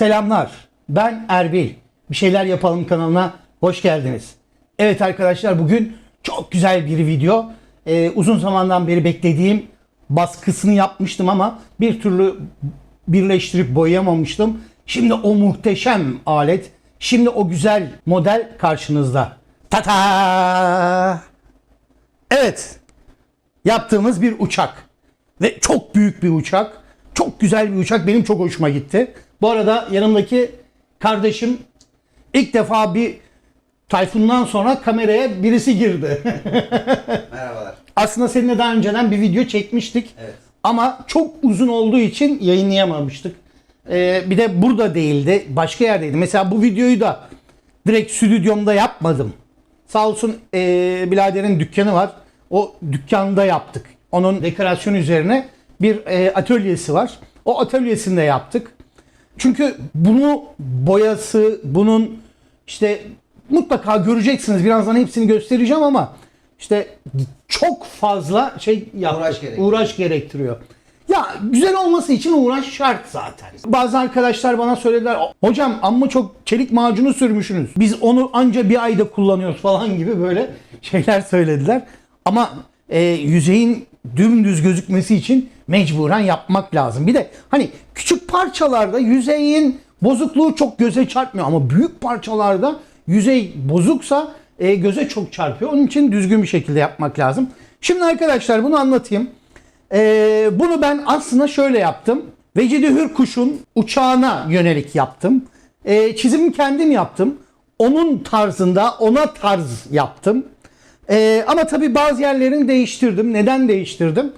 Selamlar. Ben Erbil. Bir şeyler yapalım kanalına hoş geldiniz. Evet arkadaşlar bugün çok güzel bir video. Ee, uzun zamandan beri beklediğim baskısını yapmıştım ama bir türlü birleştirip boyayamamıştım. Şimdi o muhteşem alet, şimdi o güzel model karşınızda. Tata! Evet, yaptığımız bir uçak. Ve çok büyük bir uçak. Çok güzel bir uçak. Benim çok hoşuma gitti. Bu arada yanımdaki kardeşim ilk defa bir Tayfun'dan sonra kameraya birisi girdi. Merhabalar. Aslında seninle daha önceden bir video çekmiştik. Evet. Ama çok uzun olduğu için yayınlayamamıştık. Ee, bir de burada değildi. Başka yerdeydi. Mesela bu videoyu da direkt stüdyomda yapmadım. Sağ olsun ee, biraderin dükkanı var. O dükkanda yaptık. Onun dekorasyon üzerine bir ee, atölyesi var. O atölyesinde yaptık. Çünkü bunu boyası, bunun işte mutlaka göreceksiniz. Birazdan hepsini göstereceğim ama işte çok fazla şey yaptık. Uğraş gerektiriyor. Uğraş gerektiriyor. Ya güzel olması için uğraş şart zaten. Bazı arkadaşlar bana söylediler hocam amma çok çelik macunu sürmüşsünüz. Biz onu anca bir ayda kullanıyoruz falan gibi böyle şeyler söylediler. Ama e, yüzeyin dümdüz gözükmesi için mecburen yapmak lazım. Bir de hani küçük parçalarda yüzeyin bozukluğu çok göze çarpmıyor ama büyük parçalarda yüzey bozuksa e, göze çok çarpıyor. Onun için düzgün bir şekilde yapmak lazım. Şimdi arkadaşlar bunu anlatayım. Ee, bunu ben aslında şöyle yaptım. Vecidi Hürkuş'un uçağına yönelik yaptım. Ee, çizimi kendim yaptım. Onun tarzında ona tarz yaptım. Ee, ama tabii bazı yerlerini değiştirdim. Neden değiştirdim?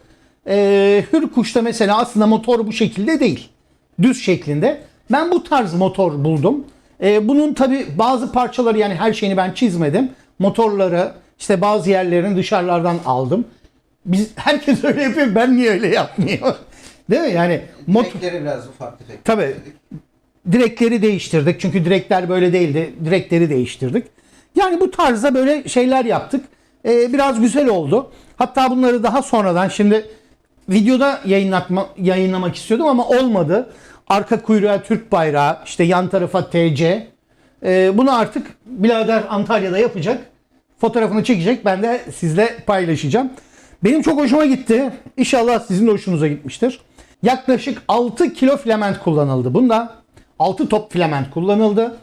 Ee, Hürkuş'ta mesela aslında motor bu şekilde değil. Düz şeklinde. Ben bu tarz motor buldum. Ee, bunun tabii bazı parçaları yani her şeyini ben çizmedim. Motorları işte bazı yerlerini dışarılardan aldım. Biz herkes öyle yapıyor. Ben niye öyle yapmıyor? Değil mi? Yani motor biraz tefek. Tabii. direkleri değiştirdik. Çünkü direkler böyle değildi. Direkleri değiştirdik. Yani bu tarzda böyle şeyler yaptık. Ee, biraz güzel oldu. Hatta bunları daha sonradan şimdi videoda yayınlatma, yayınlamak istiyordum ama olmadı. Arka kuyruğa Türk bayrağı, işte yan tarafa TC. Ee, bunu artık birader Antalya'da yapacak. Fotoğrafını çekecek. Ben de sizle paylaşacağım. Benim çok hoşuma gitti. İnşallah sizin de hoşunuza gitmiştir. Yaklaşık 6 kilo filament kullanıldı. Bunda 6 top filament kullanıldı.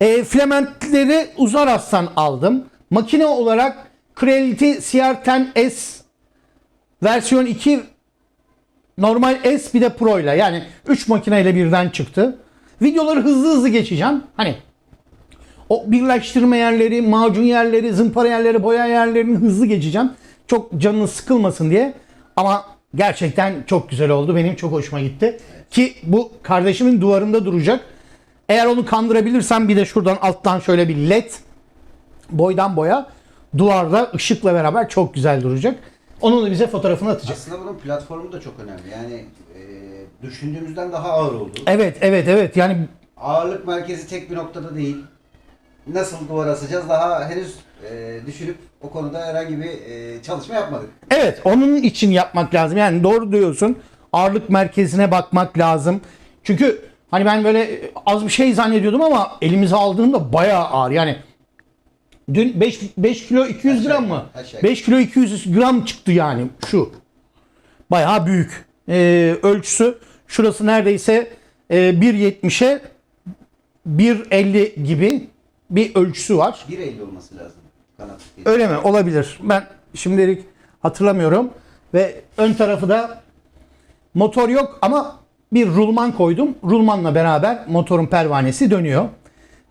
E, filamentleri Uzaras'tan aldım. Makine olarak Creality CR10S versiyon 2 normal S bir de Pro ile yani 3 makineyle birden çıktı. Videoları hızlı hızlı geçeceğim. Hani o birleştirme yerleri, macun yerleri, zımpara yerleri, boya yerlerini hızlı geçeceğim. Çok canınız sıkılmasın diye. Ama gerçekten çok güzel oldu. Benim çok hoşuma gitti. Ki bu kardeşimin duvarında duracak. Eğer onu kandırabilirsem bir de şuradan alttan şöyle bir led boydan boya duvarda ışıkla beraber çok güzel duracak. Onun da bize fotoğrafını atacak. Aslında bunun platformu da çok önemli. Yani e, düşündüğümüzden daha ağır oldu. Evet, evet, evet. Yani Ağırlık merkezi tek bir noktada değil. Nasıl duvar asacağız daha henüz e, düşünüp o konuda herhangi bir e, çalışma yapmadık. Evet, onun için yapmak lazım. Yani doğru diyorsun. Ağırlık merkezine bakmak lazım. Çünkü hani ben böyle az bir şey zannediyordum ama elimize aldığımda bayağı ağır. Yani dün 5, 5 kilo 200 Aşağı gram mı? aşağı 5 kilo 200 gram çıktı yani şu. Bayağı büyük. Ee, ölçüsü şurası neredeyse e, 1.70'e 1.50 gibi bir ölçüsü var. 1.50 olması lazım kanat. Öyle mi? Olabilir. Ben şimdilik hatırlamıyorum. Ve ön tarafı da motor yok ama bir rulman koydum. Rulmanla beraber motorun pervanesi dönüyor.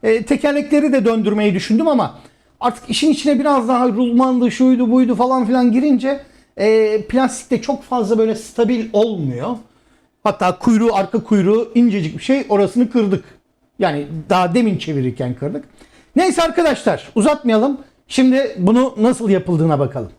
E, tekerlekleri de döndürmeyi düşündüm ama artık işin içine biraz daha rulmandı, şuydu, buydu falan filan girince e, plastik de çok fazla böyle stabil olmuyor. Hatta kuyruğu, arka kuyruğu incecik bir şey orasını kırdık. Yani daha demin çevirirken kırdık. Neyse arkadaşlar uzatmayalım. Şimdi bunu nasıl yapıldığına bakalım.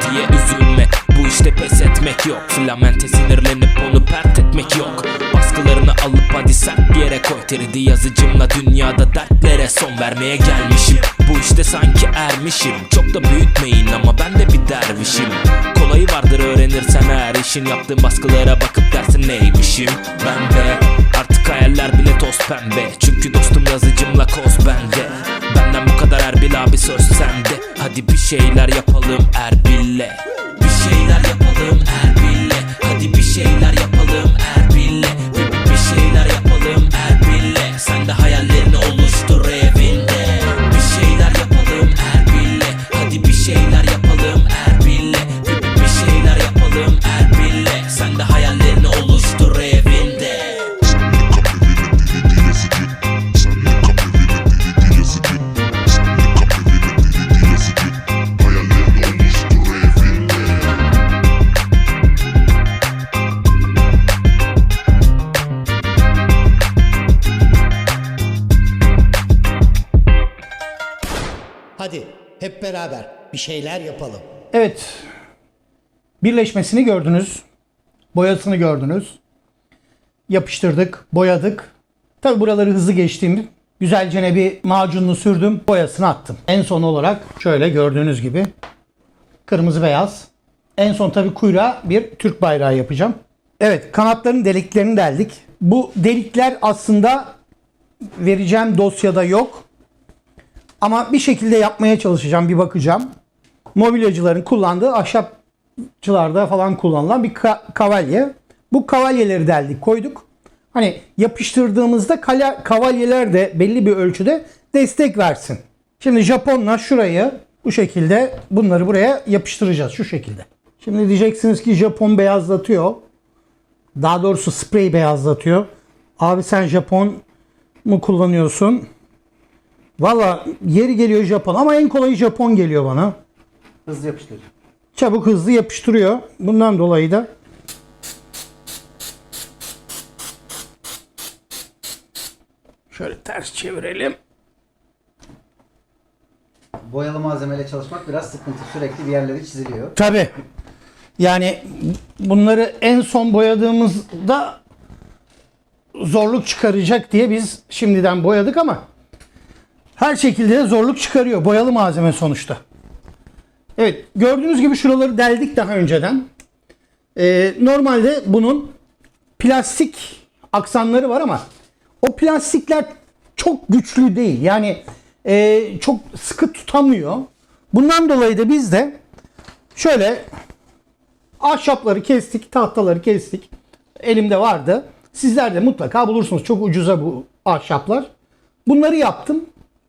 Diye üzülme. Bu işte pes etmek yok. Filamente sinirlenip onu pert etmek yok. Baskılarını alıp hadi sert bir yere koy. 3D yazıcımla dünyada dertlere son vermeye gelmişim. Bu işte sanki ermişim. Çok da büyütmeyin ama ben de bir dervişim. Kolayı vardır öğrenirsen eğer işin. Yaptığın baskılara bakıp dersin neymişim? Ben de. Artık hayaller bile toz pembe. Çünkü dostum yazıcımla koz bende Benden bu kadar Erbil abi söz sende Hadi bir şeyler yapalım Erbil'le bir şeyler yapalım. Evet. Birleşmesini gördünüz. Boyasını gördünüz. Yapıştırdık, boyadık. Tabi buraları hızlı geçtiğim güzelce bir macunlu sürdüm, boyasını attım. En son olarak şöyle gördüğünüz gibi kırmızı beyaz. En son tabi kuyruğa bir Türk bayrağı yapacağım. Evet, kanatların deliklerini deldik. Bu delikler aslında vereceğim dosyada yok. Ama bir şekilde yapmaya çalışacağım, bir bakacağım. Mobilyacıların kullandığı ahşapçılarda falan kullanılan bir ka- kavalye. Bu kavalyeleri deldik, koyduk. Hani yapıştırdığımızda kala- kavalyeler de belli bir ölçüde destek versin. Şimdi Japonla şurayı bu şekilde bunları buraya yapıştıracağız şu şekilde. Şimdi diyeceksiniz ki Japon beyazlatıyor. Daha doğrusu sprey beyazlatıyor. Abi sen Japon mu kullanıyorsun? Valla yeri geliyor Japon ama en kolayı Japon geliyor bana. Hızlı yapıştır. Çabuk hızlı yapıştırıyor. Bundan dolayı da şöyle ters çevirelim. Boyalı malzemeyle çalışmak biraz sıkıntı. Sürekli bir yerleri çiziliyor. Tabi. Yani bunları en son boyadığımızda zorluk çıkaracak diye biz şimdiden boyadık ama her şekilde de zorluk çıkarıyor. Boyalı malzeme sonuçta. Evet gördüğünüz gibi şuraları deldik daha önceden. Ee, normalde bunun plastik aksanları var ama o plastikler çok güçlü değil. Yani e, çok sıkı tutamıyor. Bundan dolayı da biz de şöyle ahşapları kestik, tahtaları kestik. Elimde vardı. Sizler de mutlaka bulursunuz. Çok ucuza bu ahşaplar. Bunları yaptım.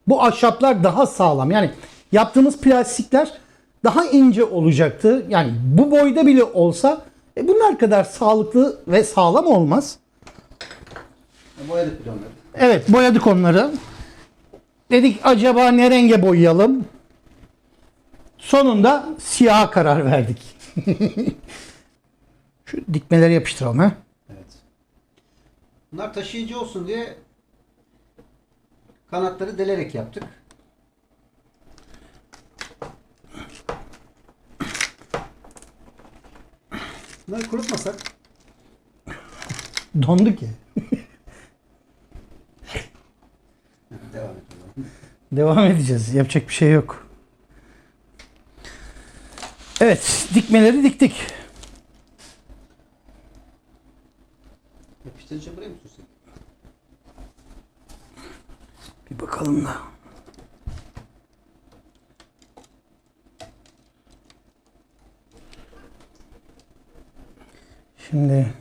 Bu ahşaplar daha sağlam. Yani yaptığımız plastikler daha ince olacaktı. Yani bu boyda bile olsa e, bunlar kadar sağlıklı ve sağlam olmaz. Boyadık bile onları. Evet boyadık onları. Dedik acaba ne renge boyayalım? Sonunda siyaha karar verdik. Şu dikmeleri yapıştıralım ha. Evet. Bunlar taşıyıcı olsun diye kanatları delerek yaptık. Bunları kurutmasak Dondu ki. devam et. Devam edeceğiz. Yapacak bir şey yok. Evet, dikmeleri diktik. Yapıştırıcı buraya mı sürsek? Bir bakalım da. Şimdi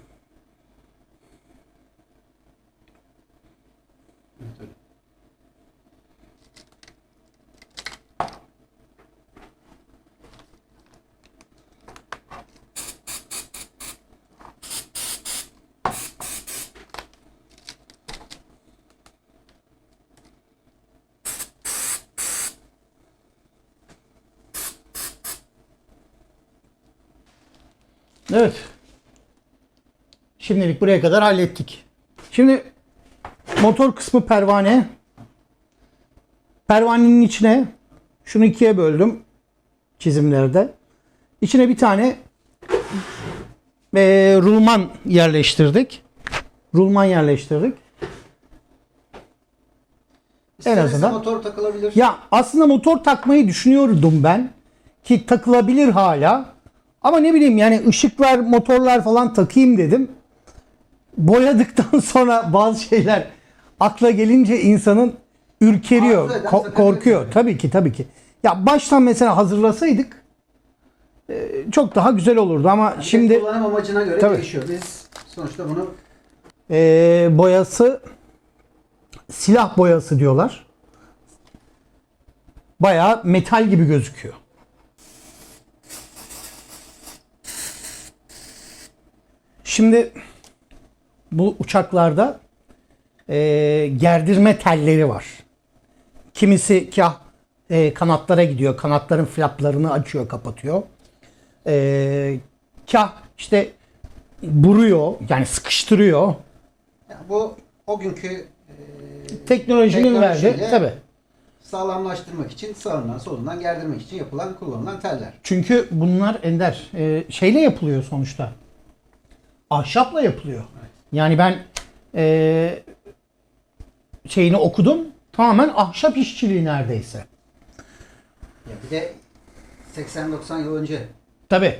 Evet. Şimdilik buraya kadar hallettik. Şimdi motor kısmı pervane. Pervanenin içine şunu ikiye böldüm çizimlerde. İçine bir tane eee, rulman yerleştirdik. Rulman yerleştirdik. İsterse azından- motor takılabilir. Ya aslında motor takmayı düşünüyordum ben. Ki takılabilir hala. Ama ne bileyim yani ışıklar, motorlar falan takayım dedim. Boyadıktan sonra bazı şeyler akla gelince insanın ürkeriyor, Arzu eden ko- korkuyor. etmiyor. Tabii ki tabii ki. Ya baştan mesela hazırlasaydık e, çok daha güzel olurdu ama Şimdi şimdi kullanım amacına göre Tabii. değişiyor. Biz sonuçta bunu e, boyası silah boyası diyorlar. Bayağı metal gibi gözüküyor. Şimdi bu uçaklarda e, gerdirme telleri var. Kimisi kah e, kanatlara gidiyor. Kanatların flaplarını açıyor, kapatıyor. E, kah işte buruyor, yani sıkıştırıyor. yani bu o günkü e, Teknolojinin Teknolojiyle- verdiği tabi. sağlamlaştırmak için sağından solundan gerdirmek için yapılan kullanılan teller. Çünkü bunlar ender e, şeyle yapılıyor sonuçta. Ahşapla yapılıyor. Yani ben e, şeyini okudum. Tamamen ahşap işçiliği neredeyse. Ya bir de 80-90 yıl önce Tabi.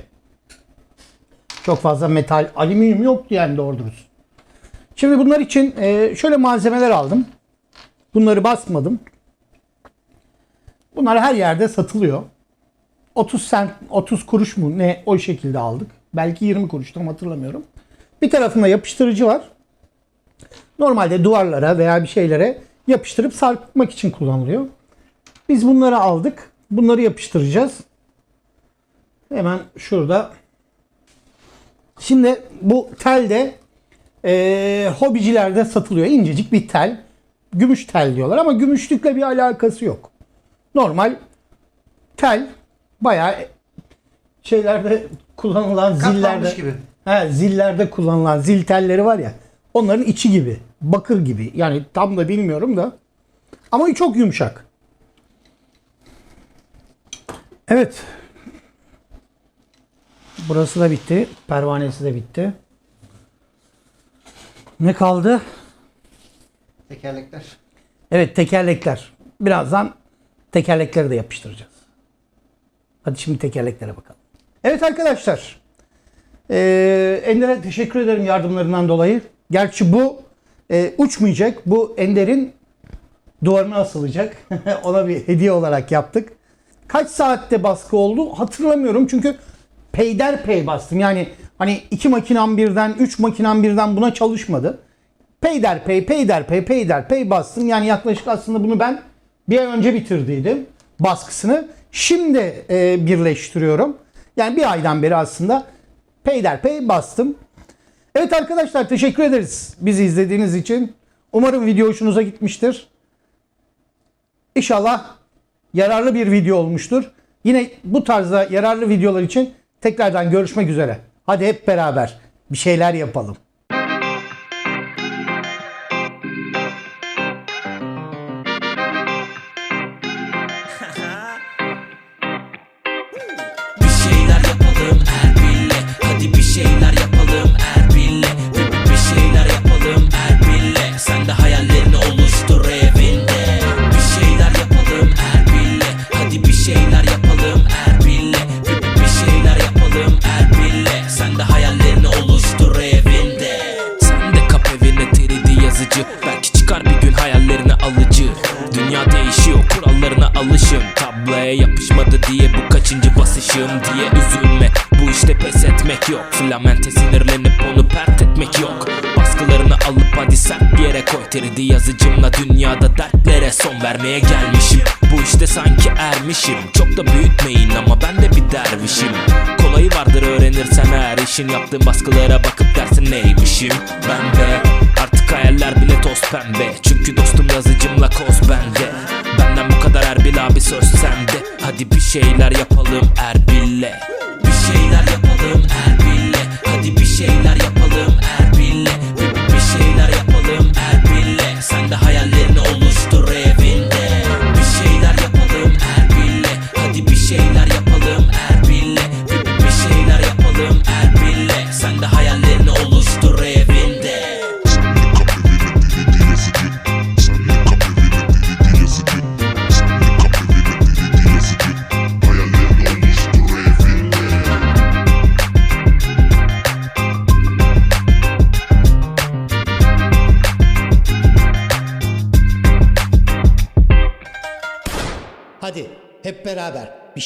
Çok fazla metal, alüminyum yoktu yani doğru dürüst. Şimdi bunlar için e, şöyle malzemeler aldım. Bunları basmadım. Bunlar her yerde satılıyor. 30 sent, 30 kuruş mu ne o şekilde aldık. Belki 20 kuruş tam hatırlamıyorum. Bir tarafında yapıştırıcı var. Normalde duvarlara veya bir şeylere yapıştırıp sarkmak için kullanılıyor. Biz bunları aldık. Bunları yapıştıracağız. Hemen şurada. Şimdi bu tel de eee hobicilerde satılıyor. İncecik bir tel. Gümüş tel diyorlar ama gümüşlükle bir alakası yok. Normal tel bayağı şeylerde kullanılan zillerde katlanmış gibi. He, zillerde kullanılan zil telleri var ya. Onların içi gibi. Bakır gibi. Yani tam da bilmiyorum da. Ama çok yumuşak. Evet. Burası da bitti. Pervanesi de bitti. Ne kaldı? Tekerlekler. Evet tekerlekler. Birazdan tekerlekleri de yapıştıracağız. Hadi şimdi tekerleklere bakalım. Evet arkadaşlar. Ee, Ender'e teşekkür ederim yardımlarından dolayı. Gerçi bu e, uçmayacak. Bu Ender'in duvarına asılacak. Ona bir hediye olarak yaptık. Kaç saatte baskı oldu hatırlamıyorum. Çünkü peyderpey bastım. Yani hani iki makinem birden, üç makinem birden buna çalışmadı. Peyderpey, peyderpey, peyderpey bastım. Yani yaklaşık aslında bunu ben bir ay önce bitirdiydim baskısını. Şimdi e, birleştiriyorum. Yani bir aydan beri aslında peyderpey bastım. Evet arkadaşlar teşekkür ederiz bizi izlediğiniz için. Umarım video hoşunuza gitmiştir. İnşallah yararlı bir video olmuştur. Yine bu tarzda yararlı videolar için tekrardan görüşmek üzere. Hadi hep beraber bir şeyler yapalım. Basışım diye üzülme. Bu işte pes etmek yok. Filamente sinirlenip onu pert etmek yok. Baskılarını alıp hadi sert bir yere koy. 3D yazıcımla dünyada dertlere son vermeye gelmişim. Bu işte sanki ermişim. Çok da büyütmeyin ama ben de bir dervişim. Kolayı vardır öğrenirsen eğer işin. Yaptığın baskılara bakıp dersin neymişim? Ben de. Artık hayaller bile toz pembe. Çünkü dostum yazıcımla koz bende Erbil abi söz sende. Hadi bir şeyler yapalım Erbil'le. Bir şeyler yapalım Erbil'le. Hadi bir şeyler yapalım Erbil'le. Bir, bir şeyler yapalım Erbil'le.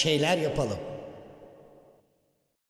Şeyler yapalım.